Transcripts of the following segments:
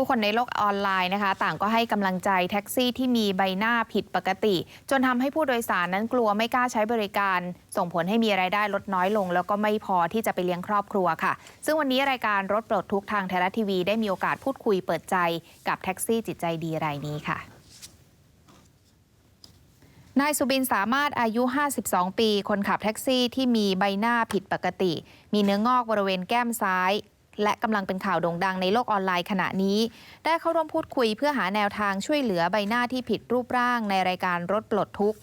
ผู้คนในโลกออนไลน์นะคะ ต่างก็ให้กำลังใจแท็กซี่ที่มีใบหน้าผิดปกติ จนทำให้ผู้โดยสารนั้นกลัวไม่กล้าใช้บริการ ส่งผลให้มีรายได้ลดน้อยลง แล้วก็ไม่พอที่จะไปเลี้ยงครอบครัวค่ะ ซึ่งวันนี้รายการรถปลดทุกทางไทยรัฐทีวีได้มีโอกาสพูดคุยเปิดใจกับแท็กซี่จิตใจดีรายนี้ค่ะนายสุบินสามารถอายุ 52 ปี คนขับแท็กซี่ที่มีใบหน้าผิดปกติ มีเนื้องอกบริเวณแก้มซ้าย และกำลังเป็นข่าวโด่งดังในโลกออนไลน์ขณะนี้ ได้เข้าร่วมพูดคุยเพื่อหาแนวทางช่วยเหลือใบหน้าที่ผิดรูปร่างในรายการรถปลดทุกข์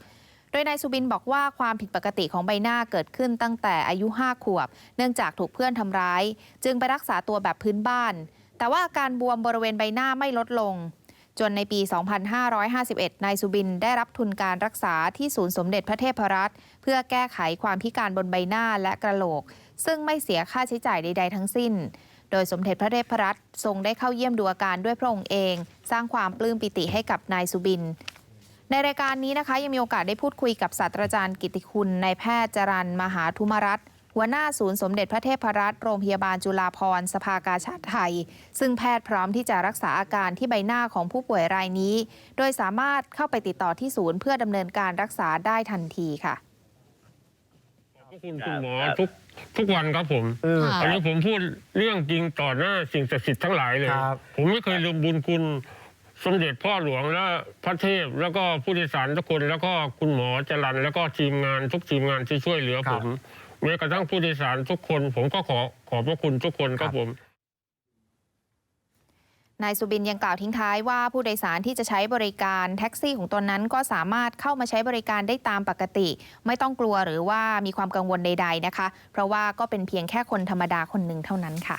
โดยนายสุบินบอกว่าความผิดปกติของใบหน้าเกิดขึ้นตั้งแต่อายุ 5 ขวบ เนื่องจากถูกเพื่อนทำร้าย จึงไปรักษาตัวแบบพื้นบ้าน แต่ว่าอาการบวมบริเวณใบหน้าไม่ลดลง จนในปี 2551 นายสุบินได้รับทุนการรักษาที่ศูนย์สมเด็จพระเทพรัตน์เพื่อแก้ไขความพิการบนใบหน้าและกระโหลก ซึ่งไม่เสียค่าใช้จ่ายใด ๆ ทั้งสิ้น โดยสมเด็จพระเทพรัตน์ทรงได้เข้าเยี่ยมดูอาการด้วยพระองค์เอง สร้างความปลื้มปิติให้กับนายสุบิน ในรายการนี้นะคะยังมีโอกาสได้พูดคุยกับศาสตราจารย์กิติคุณนายแพทย์จรันมหาธุมรัตน์ หัวหน้าศูนย์สมเด็จพระเทพรัตน์โรงพยาบาลจุฬาภรณ์สภากาชาดไทย ซึ่งแพทย์พร้อมที่จะรักษาอาการที่ใบหน้าของผู้ป่วยรายนี้ โดยสามารถเข้าไปติดต่อที่ศูนย์เพื่อดำเนินการรักษาได้ทันทีค่ะขอบพระคุณคุณหมอทุกทุกวันครับผมอืมค่ะอันนี้ผมพูดเรื่องจริงต่อหน้าสิ่งศักดิ์สิทธิ์ทั้งหลายเลยครับผมไม่เคยลืมบุญคุณสมเด็จพ่อหลวงและพระเทพ แล้วก็ผู้โดยสารทุกคน แล้วก็คุณหมอจรันแล้วก็ทีมงานทุกทีมงานที่ช่วยเหลือคผรับม แม้กระทั่งผู้โดยสารทุกคน ผมก็ขอขอบพระคุณทุกคนครับผม นายสุบินยังกล่าวทิ้งท้ายว่าผู้โดยสารที่จะใช้บริการแท็กซี่ของตนนั้นก็สามารถเข้ามาใช้บริการได้ตามปกติ ไม่ต้องกลัวหรือว่ามีความกังวลใด ๆนะคะ เพราะว่าก็เป็นเพียงแค่คนธรรมดาคนหนึ่งเท่านั้นค่ะ